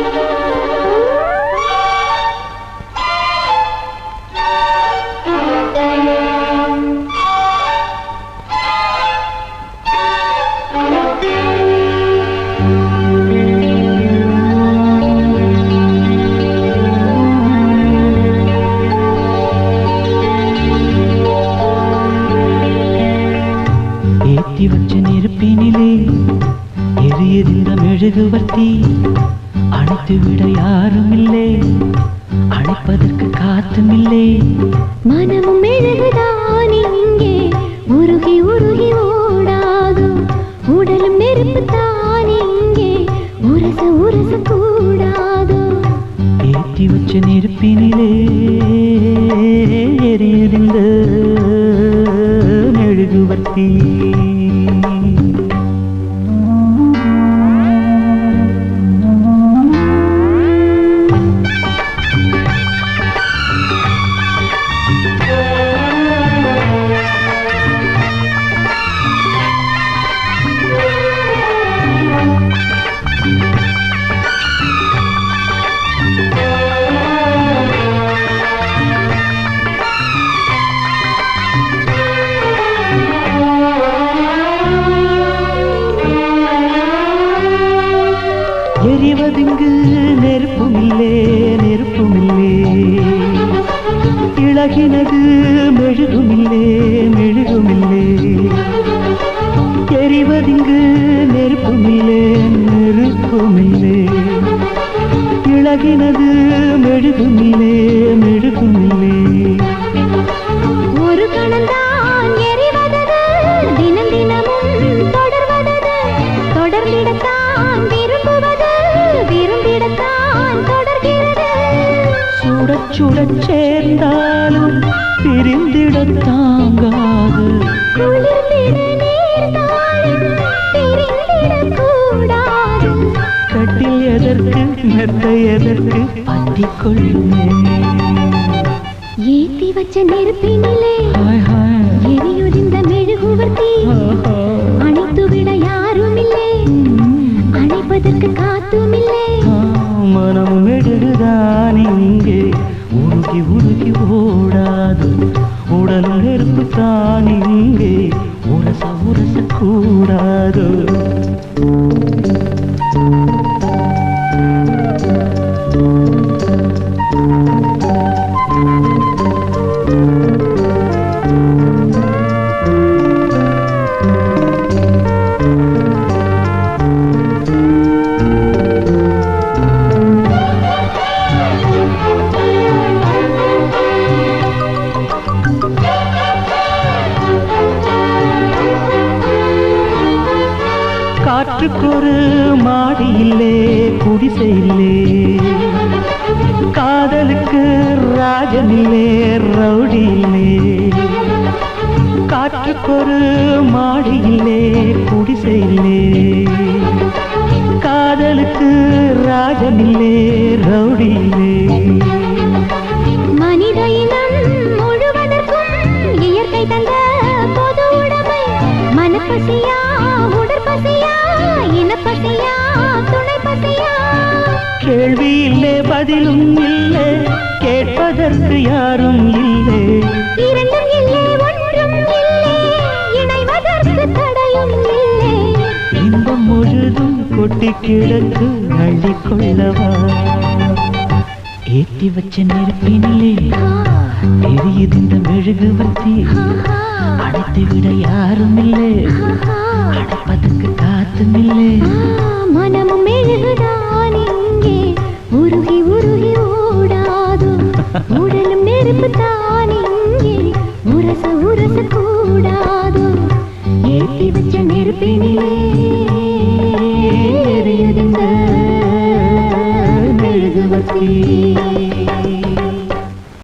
thank you. ஏத்தி வச்ச நெருப்பினிலே எரியதிந்த மெழுகுவர்த்தி அணைத்து விட யாரும் இல்லை. அணைப்பதற்கு காத்தும் இல்லை. மனமும் மெழுகுதான் இங்கே. உருகி உருகி ஓடாகும் உடலும் நெருப்பு தான் இங்கே. உரச உரச கூடாதோ. ஏத்தி வச்ச நெருப்பினிலே எரியதிந்த மெழுகுவர்த்தி எரிவதிங்கு நெருப்புமில்லே நெருப்புமில்லே. இழகினது மெழுகுமில்லே மெழுகுமில்லே. எரிவதிங்கு சுடச் சேர்ந்தாலும் பிரிந்திட தாங்காது. கட்டில் எதற்கு மெத்த எதற்கு பட்டிக்கொள்ளுமே ஏத்தி வச்ச நெருப்பினிலே உருகி ஓடாது. உடல் நெருப்பு தான் இங்கே. உரச உரச கூடாது. காற்றுக்கொரு மாடியில்லே குடிசையில்லே காதலுக்கு ராஜன் ரவுடியில்லே காற்றுக்கொரு மாடியில்லே குடிசையில்லே கேள்வி இல்லே பதிலும் இல்லை. கேட்பதற்கு யாரும் இல்லை. இரண்டும் இல்லை ஒன்றும் இல்லை. இணைவதற்கு தடையும் இல்லை. இன்பம் முழுதும் கொட்டி கிடக்கு அள்ளிக்கொள்ளவா? ஏத்தி வச்ச நெருப்பினிலே எரியுது இந்த மெழுகுவர்த்தி அடைத்து விட யாரும் இல்லை அடைப்பதற்கு காத்தும் இல்லை மனமும் மெழுகுதான்? இங்கே உருகி